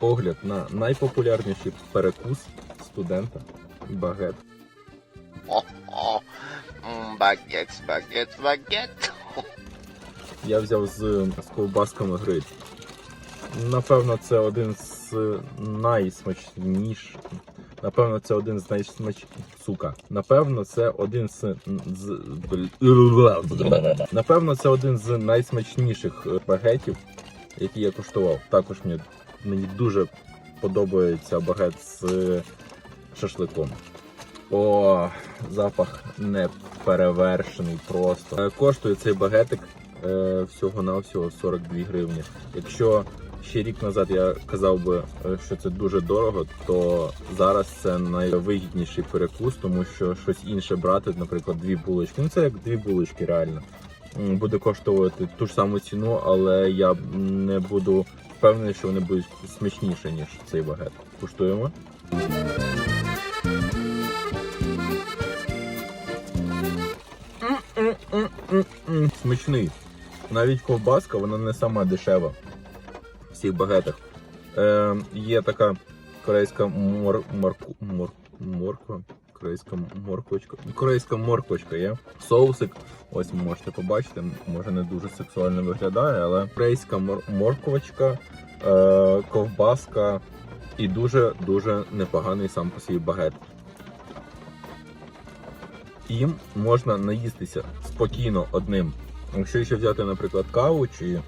огляд на найпопулярніший перекус студента багет. Багет, багет, багет. Я взяв з, з ковбасками гриль. Напевно, це один з найсмачніших. Напевно, це один з найсмач... Сука. Напевно, це один з, з... Напевно, це один з найсмачніших е, багетів, які я куштував. Також мені, мені дуже подобається багет з шашликом. О, запах не перевершений просто. Е, Коштує цей багетик е, всього-навсього 42 гривні. Якщо ще рік назад я казав би, е, що це дуже дорого, то зараз це найвигідніший перекус, тому що щось інше брати, наприклад, дві булочки. Ну це як дві булочки, реально. Буде коштувати ту ж саму ціну, але я не буду впевнений, що вони будуть смачніші, ніж цей багет. Куштуємо. Смачний. Навіть ковбаска, вона не сама дешева в цих багетах. Е, є така корейська мор, морку, мор, морква. Корейська морквочка. Корейська морквочка є. Соусик. Ось можете побачити. Може не дуже сексуально виглядає, але корейська мор, морквочка, ковбаска і дуже-дуже непоганий сам по собі багет. Їм можна наїстися спокійно одним. Якщо ще взяти, наприклад, каву, чи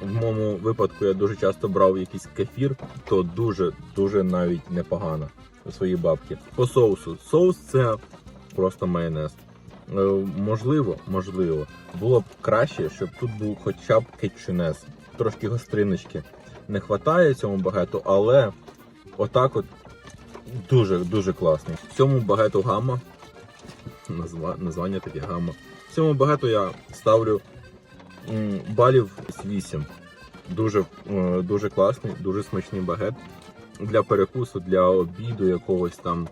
в моєму випадку я дуже часто брав якийсь кефір, то дуже дуже навіть непогано у свої бабки. По соусу. Соус це просто майонез. Е, можливо, можливо, було б краще, щоб тут був хоча б кетчунес. Трошки гостриночки. Не вистачає цьому багету, але отак от дуже дуже класний. В цьому багету гамма. Назва, названня таке гамма. В цьому багато я ставлю балів 8. Дуже, е, дуже класний, дуже смачний багет для перекусу, для обіду якогось там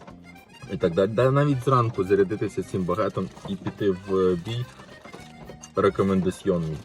і так далі. Да, навіть зранку зарядитися цим багетом і піти в бій рекомендаціонний.